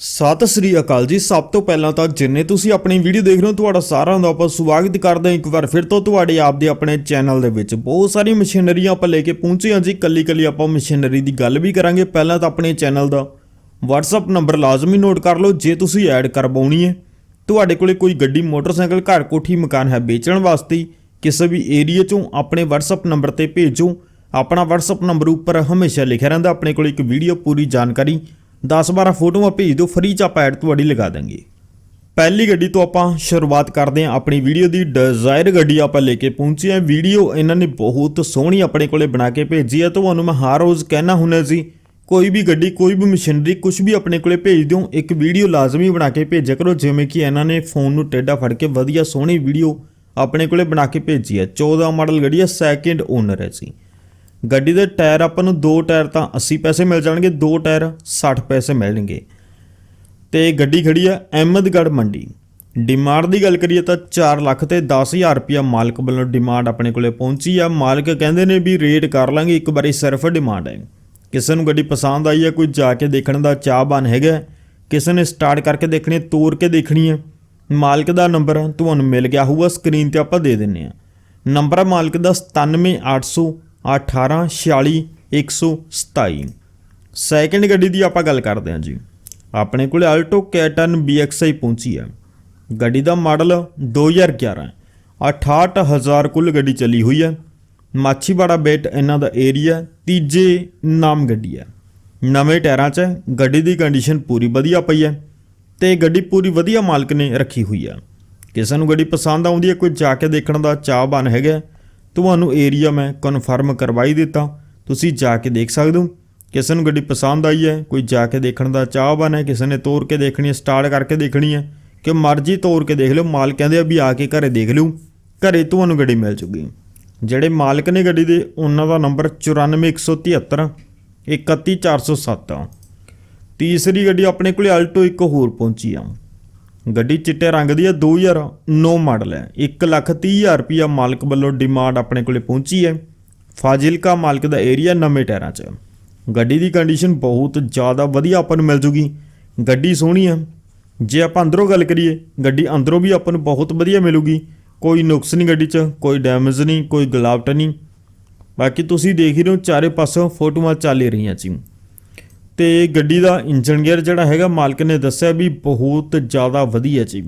ਸਤਿ ਸ੍ਰੀ ਅਕਾਲ ਜੀ। ਸਭ ਤੋਂ ਪਹਿਲਾਂ ਤਾਂ ਜਿੰਨੇ ਤੁਸੀਂ ਆਪਣੀ ਵੀਡੀਓ ਦੇਖ ਰਹੇ ਹੋ, ਤੁਹਾਡਾ ਸਾਰਿਆਂ ਦਾ ਆਪਾਂ ਸਵਾਗਤ ਕਰਦੇ ਹਾਂ ਇੱਕ ਵਾਰ ਫਿਰ ਤੋਂ ਤੁਹਾਡੇ ਆਪ ਦੇ ਆਪਣੇ ਚੈਨਲ ਦੇ ਵਿੱਚ। ਬਹੁਤ ਸਾਰੀ ਮਸ਼ੀਨਰੀਆਂ ਆਪਾਂ ਲੈ ਕੇ ਪਹੁੰਚੇ ਹਾਂ ਜੀ। ਕੱਲੀ ਕੱਲੀ ਆਪਾਂ ਮਸ਼ੀਨਰੀ ਦੀ ਗੱਲ ਵੀ ਕਰਾਂਗੇ। ਪਹਿਲਾਂ ਤਾਂ ਆਪਣੇ ਚੈਨਲ ਦਾ WhatsApp ਨੰਬਰ ਲਾਜ਼ਮੀ ਨੋਟ ਕਰ ਲਓ। ਜੇ ਤੁਸੀਂ ਐਡ ਕਰਵਾਉਣੀ ਹੈ, ਤੁਹਾਡੇ ਕੋਲੇ ਕੋਈ ਗੱਡੀ, ਮੋਟਰਸਾਈਕਲ, ਘਰ ਕੋਠੀ, ਮਕਾਨ ਹੈ ਵੇਚਣ ਵਾਸਤੇ, ਕਿਸੇ ਵੀ ਏਰੀਆ ਚੋਂ ਆਪਣੇ WhatsApp ਨੰਬਰ ਤੇ ਭੇਜੋ। ਆਪਣਾ WhatsApp ਨੰਬਰ ਉੱਪਰ ਹਮੇਸ਼ਾ ਲਿਖਿਆ ਰਹਿੰਦਾ। ਆਪਣੇ ਕੋਲ ਇੱਕ ਵੀਡੀਓ ਪੂਰੀ ਜਾਣਕਾਰੀ 10-12 ਫੋਟੋਆਂ ਭੇਜ ਦਿਓ, ਫ੍ਰੀ ਚ ਆਪਾਂ ਐਡ ਤੁਹਾਡੀ ਲਗਾ ਦਾਂਗੇ ਪਹਿਲੀ ਗੱਡੀ ਤੋਂ ਆਪਾਂ ਸ਼ੁਰੂਆਤ ਕਰਦੇ ਹਾਂ ਆਪਣੀ ਵੀਡੀਓ ਦੀ। ਡਿਜ਼ਾਇਰ ਗੱਡੀ ਆਪਾਂ ਲੈ ਕੇ ਪਹੁੰਚੇ ਹਾਂ। ਵੀਡੀਓ ਇਹਨਾਂ ਨੇ ਬਹੁਤ ਸੋਹਣੀ ਆਪਣੇ ਕੋਲੇ ਬਣਾ ਕੇ ਭੇਜੀ ਹੈ। ਤੁਹਾਨੂੰ ਮੈਂ ਹਰ ਰੋਜ਼ ਕਹਿਣਾ ਹੁੰਦਾ ਜੀ, ਕੋਈ ਵੀ ਗੱਡੀ, ਕੋਈ ਵੀ ਮਸ਼ੀਨਰੀ ਕੁਝ ਵੀ ਆਪਣੇ ਕੋਲੇ ਭੇਜ ਦਿਓ। ਇੱਕ ਵੀਡੀਓ ਲਾਜ਼ਮੀ ਬਣਾ ਕੇ ਭੇਜਿਆ ਕਰੋ, ਜਿਵੇਂ ਕਿ ਇਹਨਾਂ ਨੇ ਫੋਨ ਨੂੰ ਟੇਢਾ ਫੜ ਕੇ ਵਧੀਆ ਸੋਹਣੀ ਵੀਡੀਓ ਆਪਣੇ ਕੋਲੇ ਬਣਾ ਕੇ ਭੇਜੀ ਹੈ। 14 ਮਾਡਲ ਗੱਡੀ ਹੈ ਸੈਕਿੰਡ ਓਨਰ ਹੈ ਜੀ। ਗੱਡੀ ਦੇ ਟਾਇਰ ਆਪਾਂ ਨੂੰ ਦੋ ਟਾਇਰ ਤਾਂ 80 ਪੈਸੇ ਮਿਲ ਜਾਣਗੇ, ਦੋ ਟਾਇਰ 60 ਪੈਸੇ ਮਿਲਣਗੇ। ਤੇ ਗੱਡੀ ਖੜੀ ਆ ਅਹਿਮਦਗੜ੍ਹ ਮੰਡੀ। ਡਿਮਾਂਡ ਦੀ ਗੱਲ ਕਰੀਏ ਤਾਂ 4 ਲੱਖ ਤੇ 10000 ਰੁਪਿਆ ਮਾਲਕ ਵੱਲੋਂ ਡਿਮਾਂਡ ਆਪਣੇ ਕੋਲੇ ਪਹੁੰਚੀ ਆ। ਮਾਲਕ ਕਹਿੰਦੇ ਨੇ ਵੀ ਰੇਟ ਕਰ ਲਾਂਗੇ, ਇੱਕ ਵਾਰੀ ਸਿਰਫ ਡਿਮਾਂਡ ਹੈ। ਕਿਸੇ ਨੂੰ ਗੱਡੀ ਪਸੰਦ ਆਈ ਹੈ ਕੋਈ ਜਾ ਕੇ ਦੇਖਣ ਦਾ ਚਾਹਬਾਨ ਹੈਗਾ ਕਿਸੇ ਨੇ ਸਟਾਰਟ ਕਰਕੇ ਦੇਖਣੀ ਹੈ, ਤੋਰ ਕੇ ਦੇਖਣੀ ਹੈ। ਮਾਲਕ ਦਾ ਨੰਬਰ ਤੁਹਾਨੂੰ ਮਿਲ ਗਿਆ ਹੋਊਗਾ ਸਕਰੀਨ ਤੇ ਆਪਾਂ ਦੇ ਦਿੰਨੇ ਆ ਨੰਬਰ ਹੈ ਮਾਲਕ ਦਾ 97800 1846127 ਸੈਕਿੰਡ ਗੱਡੀ ਦੀ ਆਪਾਂ ਗੱਲ ਕਰਦੇ ਹਾਂ ਜੀ। ਆਪਣੇ ਕੋਲੇ ਆਲਟੋ ਕੈਟਨ BXI ਪਹੁੰਚੀ ਹੈ। ਗੱਡੀ ਦਾ ਮਾਡਲ 2011 ਹੈ। 68000 ਕੁੱਲ ਗੱਡੀ ਚੱਲੀ ਹੋਈ ਹੈ। ਮਾਛੀਵਾੜਾ ਬੇਟ ਇਹਨਾਂ ਦਾ ਏਰੀਆ ਤੀਜੇ ਨਾਮ ਗੱਡੀ ਹੈ। ਨਵੇਂ ਟਾਇਰਾਂ 'ਚ ਹੈ। ਗੱਡੀ ਦੀ ਕੰਡੀਸ਼ਨ ਪੂਰੀ ਵਧੀਆ ਪਈ ਹੈ ਤੇ ਗੱਡੀ ਪੂਰੀ ਵਧੀਆ ਮਾਲਕ ਨੇ ਰੱਖੀ ਹੋਈ ਹੈ। ਕਿਸੇ ਨੂੰ ਗੱਡੀ ਪਸੰਦ ਆਉਂਦੀ ਹੈ, ਕੋਈ ਜਾ ਕੇ ਦੇਖਣ ਦਾ ਚਾਹਵਾਨ ਹੈਗਾ ਤੁਹਾਨੂੰ ਏਰੀਆ ਮੈਂ ਕਨਫਰਮ ਕਰਵਾਈ ਦਿੱਤਾ। ਤੁਸੀਂ ਜਾ ਕੇ ਦੇਖ ਸਕਦੇ ਹੋ। ਕਿਸੇ ਨੂੰ ਗੱਡੀ ਪਸੰਦ ਆਈ ਹੈ, ਕੋਈ ਜਾ ਕੇ ਦੇਖਣ ਦਾ ਚਾਹਵਾਨ ਹੈ, ਕਿਸੇ ਨੇ ਤੋਰ ਕੇ ਦੇਖਣੀ ਹੈ ਸਟਾਰਟ ਕਰਕੇ ਦੇਖਣੀ ਹੈ, ਕਿ ਮਰਜ਼ੀ ਤੋਰ ਕੇ ਦੇਖ ਲਿਓ ਮਾਲ ਕਹਿੰਦੇ ਆ ਵੀ ਆ ਕੇ ਘਰੇ ਦੇਖ ਲਿਓ, ਘਰੇ ਤੁਹਾਨੂੰ ਗੱਡੀ ਮਿਲ ਜੂਗੀ। ਜਿਹੜੇ ਮਾਲਕ ਨੇ ਗੱਡੀ ਦੇ, ਉਹਨਾਂ ਦਾ ਨੰਬਰ 94173 31407 ਤੀਸਰੀ ਗੱਡੀ ਆਪਣੇ ਕੋਲੇ ਆਲਟੋ ਇੱਕ ਹੋਰ ਪਹੁੰਚੀ ਆ। ਗੱਡੀ ਚਿੱਟੇ ਰੰਗ ਦੀ ਹੈ 2009 ਮਾਡਲ ਹੈ। 130000 ਰੁਪਿਆ ਮਾਲਕ ਵੱਲੋਂ ਡਿਮਾਂਡ ਆਪਣੇ ਕੋਲੇ ਪਹੁੰਚੀ ਹੈ। ਫਾਜ਼ਿਲਕਾ ਮਾਲਕ ਦਾ ਏਰੀਆ ਨਵੇਂ ਟਾਇਰਾਂ 'ਚ ਗੱਡੀ ਦੀ ਕੰਡੀਸ਼ਨ ਬਹੁਤ ਜ਼ਿਆਦਾ ਵਧੀਆ ਆਪਾਂ ਨੂੰ ਮਿਲ ਜੂਗੀ। ਗੱਡੀ ਸੋਹਣੀ ਹੈ। ਜੇ ਆਪਾਂ ਅੰਦਰੋਂ ਗੱਲ ਕਰੀਏ, ਗੱਡੀ ਅੰਦਰੋਂ ਵੀ ਆਪਾਂ ਨੂੰ ਬਹੁਤ ਵਧੀਆ ਮਿਲੂਗੀ। ਕੋਈ ਨੁਕਸ ਨਹੀਂ ਗੱਡੀ 'ਚ, ਕੋਈ ਡੈਮੇਜ ਨਹੀਂ, ਕੋਈ ਗਲਾਵਟ ਨਹੀਂ। ਬਾਕੀ ਤੁਸੀਂ ਦੇਖ ਹੀ ਰਹੇ ਹੋ, ਚਾਰੇ ਪਾਸੋਂ ਫੋਟੋਆਂ ਚੱਲ ਹੀ ਰਹੀਆਂ ਜੀ। ਤੇ ਗੱਡੀ ਦਾ ਇੰਜਨ ਗੇਅਰ ਜਿਹੜਾ ਹੈਗਾ ਮਾਲਕ ਨੇ ਦੱਸਿਆ ਵੀ ਬਹੁਤ ਜ਼ਿਆਦਾ ਵਧੀਆ ਜੀ।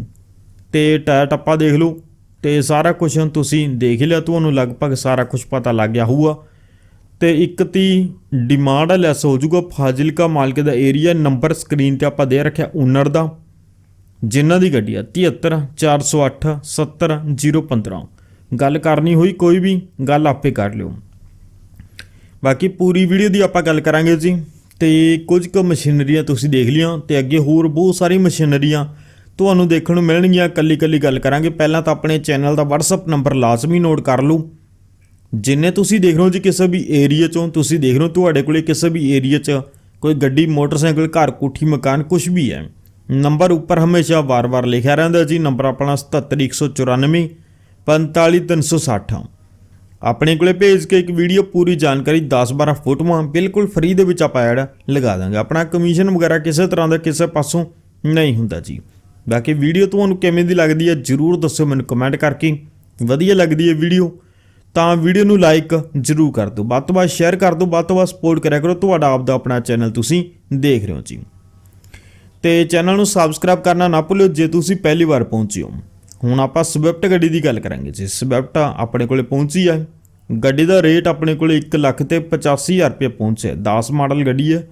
ਤੇ ਟਾਇਰ ਟੱਪਾ ਦੇਖ ਲਓ ਤੇ ਸਾਰਾ ਕੁਝ ਤੁਸੀਂ ਦੇਖ ਲਿਆ, ਤੁਹਾਨੂੰ ਲਗਭਗ ਸਾਰਾ ਕੁਝ ਪਤਾ ਲੱਗ ਗਿਆ ਹੋਊਗਾ। ਤੇ ਇੱਕ ਤੀ ਡਿਮਾਂਡ ਲੈਸ ਹੋ ਜਾਊਗਾ, ਫਾਜ਼ਿਲਕਾ ਮਾਲਕ ਦਾ ਏਰੀਆ ਨੰਬਰ ਸਕਰੀਨ ਤੇ ਆਪਾਂ ਦੇ ਰੱਖਿਆ ਓਨਰ ਦਾ, ਜਿਨ੍ਹਾਂ ਦੀ ਗੱਡੀ ਆ 73 408 70 015 ਗੱਲ ਕਰਨੀ ਹੋਈ ਕੋਈ ਵੀ, ਗੱਲ ਆਪੇ ਕਰ ਲਿਓ। ਬਾਕੀ ਪੂਰੀ ਵੀਡੀਓ ਦੀ ਆਪਾਂ ਗੱਲ ਕਰਾਂਗੇ ਜੀ। ਤੇ ਕੁਝ ਕੁ ਮਸ਼ੀਨਰੀਆਂ ਤੁਸੀਂ ਦੇਖ ਲਿਆ ਤੇ ਅੱਗੇ ਹੋਰ ਬਹੁਤ ਸਾਰੀ ਮਸ਼ੀਨਰੀਆਂ ਤੁਹਾਨੂੰ ਦੇਖਣ ਨੂੰ ਮਿਲਣਗੀਆਂ। ਕੱਲੀ ਕੱਲੀ ਗੱਲ ਕਰਾਂਗੇ। ਪਹਿਲਾਂ ਤਾਂ ਆਪਣੇ ਚੈਨਲ ਦਾ WhatsApp ਨੰਬਰ ਲਾਜ਼ਮੀ ਨੋਟ ਕਰ ਲਓ। ਜਿੰਨੇ ਤੁਸੀਂ ਦੇਖ ਰਹੇ ਹੋ ਜੀ ਕਿਸੇ ਵੀ ਏਰੀਆ ਚੋਂ, ਤੁਸੀਂ ਦੇਖ ਰਹੇ ਹੋ ਤੁਹਾਡੇ ਕੋਲੇ ਕਿਸੇ ਵੀ ਏਰੀਆ 'ਚ ਕੋਈ ਗੱਡੀ, ਮੋਟਰਸਾਈਕਲ, ਘਰ, ਕੋਠੀ, ਮਕਾਨ ਕੁਝ ਵੀ ਹੈ। ਨੰਬਰ ਉੱਪਰ ਹਮੇਸ਼ਾ ਵਾਰ-ਵਾਰ ਲਿਖਿਆ ਰਹਿੰਦਾ ਜੀ। ਨੰਬਰ ਆਪਣਾ 77194 45360 ਆਪਣੇ ਕੋਲੇ ਭੇਜ ਕੇ ਇੱਕ ਵੀਡੀਓ ਪੂਰੀ ਜਾਣਕਾਰੀ 10-12 ਫੋਟੋਆਂ ਬਿਲਕੁਲ ਫ੍ਰੀ ਦੇ ਵਿੱਚ ਆਪਾਂ ਐਡ ਲਗਾ ਦਾਂਗੇ। ਆਪਣਾ ਕਮਿਸ਼ਨ ਵਗੈਰਾ ਕਿਸੇ ਤਰ੍ਹਾਂ ਦਾ ਕਿਸੇ ਪਾਸੋਂ ਨਹੀਂ ਹੁੰਦਾ ਜੀ। ਬਾਕੀ ਵੀਡੀਓ ਤੁਹਾਨੂੰ ਕਿਵੇਂ ਦੀ ਲੱਗਦੀ ਹੈ ਜਰੂਰ ਦੱਸੋ ਮੈਨੂੰ ਕਮੈਂਟ ਕਰਕੇ। ਵਧੀਆ ਲੱਗਦੀ ਹੈ ਵੀਡੀਓ, ਤਾਂ ਵੀਡੀਓ ਨੂੰ ਲਾਈਕ ਜਰੂਰ ਕਰ ਦਿਓ। ਵੱਧ ਤੋਂ ਵੱਧ ਸ਼ੇਅਰ ਕਰ ਦਿਓ, ਵੱਧ ਤੋਂ ਵੱਧ ਸਪੋਰਟ ਕਰਿਆ ਕਰੋ। ਤੁਹਾਡਾ ਆਪ ਦਾ ਆਪਣਾ ਚੈਨਲ ਤੁਸੀਂ ਦੇਖ ਰਹੇ ਹੋ ਜੀ। ਤੇ ਚੈਨਲ ਨੂੰ ਸਬਸਕ੍ਰਾਈਬ ਕਰਨਾ ਨਾ ਭੁੱਲਿਓ, ਜੇ ਤੁਸੀਂ ਪਹਿਲੀ ਵਾਰ ਪਹੁੰਚੇ ਹੋ। ਹੁਣ ਆਪਾਂ ਸਵਿਫਟ ਗੱਡੀ ਦੀ ਗੱਲ ਕਰਾਂਗੇ ਜੀ। ਸਵਿਫਟ ਆਪਣੇ ਕੋਲੇ ਪਹੁੰਚੀ ਹੈ ਗੱਡੀ ਦਾ ਰੇਟ ਆਪਣੇ ਕੋਲੇ 1 ਲੱਖ ਤੇ 85000 ਰੁਪਏ ਪਹੁੰਚਿਆ। 10 ਮਾਡਲ ਗੱਡੀ ਹੈ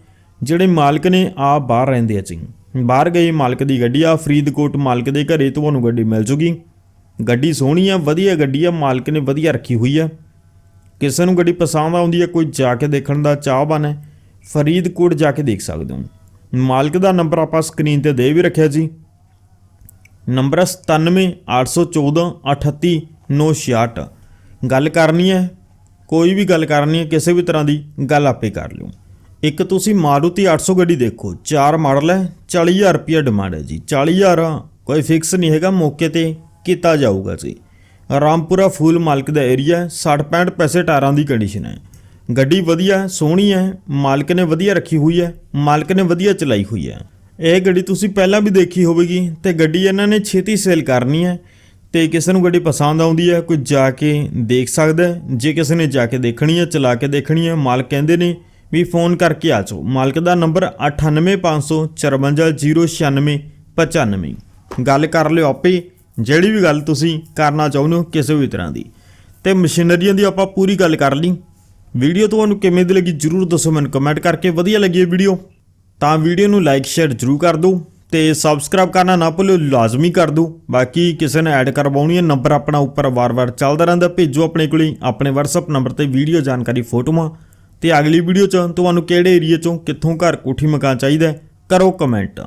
ਜਿਹੜੇ ਮਾਲਕ ਨੇ ਆ ਬਾਹਰ ਰਹਿੰਦੇ ਆ ਜੀ। ਬਾਹਰ ਗਏ ਮਾਲਕ ਦੀ ਗੱਡੀ ਆ, ਫਰੀਦਕੋਟ ਮਾਲਕ ਦੇ ਘਰੇ ਤੁਹਾਨੂੰ ਗੱਡੀ ਮਿਲ ਜੂਗੀ। ਗੱਡੀ ਸੋਹਣੀ ਆ, ਵਧੀਆ ਗੱਡੀ ਆ, ਮਾਲਕ ਨੇ ਵਧੀਆ ਰੱਖੀ ਹੋਈ ਆ। ਕਿਸੇ ਨੂੰ ਗੱਡੀ ਪਸੰਦ ਆਉਂਦੀ ਹੈ ਕੋਈ ਜਾ ਕੇ ਦੇਖਣ ਦਾ ਚਾਹਵਾਨ ਹੈ। ਫਰੀਦਕੋਟ ਜਾ ਕੇ ਦੇਖ ਸਕਦੇ ਹੋ। ਮਾਲਕ ਦਾ ਨੰਬਰ ਆਪਾਂ ਸਕਰੀਨ ਤੇ ਦੇ ਵੀ ਰੱਖਿਆ ਜੀ। ਨੰਬਰ 9781438966 ਗੱਲ ਕਰਨੀ ਹੈ, ਕੋਈ ਵੀ ਗੱਲ ਕਰਨੀ ਹੈ, ਕਿਸੇ ਵੀ ਤਰ੍ਹਾਂ ਦੀ, ਗੱਲ ਆਪੇ ਕਰ ਲਿਓ। ਇੱਕ ਤੁਸੀਂ ਮਾਰੂਤੀ 800 ਗੱਡੀ ਦੇਖੋ, ਚਾਰ ਮਾਡਲ ਹੈ 40000 ਰੁਪਏ ਡਿਮਾਂਡ ਹੈ ਜੀ। 40000 ਕੋਈ ਫਿਕਸ ਨਹੀਂ ਹੈਗਾ, ਮੌਕੇ ਤੇ ਕੀਤਾ ਜਾਊਗਾ ਜੀ। ਰਾਮਪੁਰਾ ਫੂਲ ਮਾਲਕ ਦਾ ਏਰੀਆ 60 65 ਪੈਸੇ ਟਾਇਰਾਂ ਦੀ ਕੰਡੀਸ਼ਨ ਹੈ। ਗੱਡੀ ਵਧੀਆ, ਸੋਹਣੀ ਹੈ, ਮਾਲਕ ਨੇ ਵਧੀਆ ਰੱਖੀ ਹੋਈ ਹੈ, ਮਾਲਕ ਨੇ ਵਧੀਆ ਚਲਾਈ ਹੋਈ ਹੈ। ਇਹ ਗੱਡੀ ਤੁਸੀਂ ਪਹਿਲਾਂ ਵੀ ਦੇਖੀ ਹੋਵੇਗੀ ਤੇ ਗੱਡੀ ਇਹਨਾਂ ਨੇ ਛੇਤੀ ਸੇਲ ਕਰਨੀ ਹੈ ਤੇ ਕਿਸੇ ਨੂੰ ਗੱਡੀ ਪਸੰਦ ਆਉਂਦੀ ਹੈ, ਕੋਈ ਜਾ ਕੇ ਦੇਖ ਸਕਦਾ ਜੇ ਕਿਸੇ ਨੇ ਜਾ ਕੇ ਦੇਖਣੀ ਹੈ, ਚਲਾ ਕੇ ਦੇਖਣੀ ਹੈ, ਮਾਲਕ ਕਹਿੰਦੇ ਨੇ ਵੀ ਫੋਨ ਕਰਕੇ ਆ ਜਾਓ। ਮਾਲਕ ਦਾ ਨੰਬਰ 9855409695 ਗੱਲ ਕਰ ਲਿਓ ਆਪੇ, ਜਿਹੜੀ ਵੀ ਗੱਲ ਤੁਸੀਂ ਕਰਨਾ ਚਾਹੁੰਦੇ ਹੋ ਕਿਸੇ ਵੀ ਤਰ੍ਹਾਂ ਦੀ। ਤੇ ਮਸ਼ੀਨਰੀਆਂ ਦੀ ਆਪਾਂ ਪੂਰੀ ਗੱਲ ਕਰ ਲਈ। ਵੀਡੀਓ ਤੁਹਾਨੂੰ ਕਿਵੇਂ ਦੀ ਲੱਗੀ ਜਰੂਰ ਦੱਸੋ ਮੈਨੂੰ ਕਮੈਂਟ ਕਰਕੇ। ਵਧੀਆ ਲੱਗੀ ਇਹ ਵੀਡੀਓ। ਤਾਂ ਵੀਡੀਓ ਨੂੰ ਲਾਈਕ ਸ਼ੇਅਰ ਜਰੂਰ ਕਰ ਦਿਓ ਤੇ ਸਬਸਕ੍ਰਾਈਬ ਕਰਨਾ ਨਾ ਭੁੱਲਿਓ, ਲਾਜ਼ਮੀ ਕਰ ਦਿਓ। ਬਾਕੀ ਕਿਸੇ ਨੇ ਐਡ ਕਰਵਾਉਣੀ ਹੈ ਨੰਬਰ ਆਪਣਾ ਉੱਪਰ ਵਾਰ-ਵਾਰ ਚੱਲਦਾ ਰਹਿੰਦਾ, ਭੇਜੋ ਆਪਣੇ ਕੋਲੇ ਆਪਣੇ WhatsApp ਨੰਬਰ ਤੇ ਵੀਡੀਓ ਜਾਣਕਾਰੀ ਫੋਟੋਆਂ। ਤੇ ਅਗਲੀ ਵੀਡੀਓ 'ਚ ਤੁਹਾਨੂੰ ਕਿਹੜੇ ਏਰੀਆ 'ਚੋਂ ਕਿੱਥੋਂ ਘਰ ਕੋਠੀ ਮਕਾਨ ਚਾਹੀਦਾ ਕਰੋ ਕਮੈਂਟ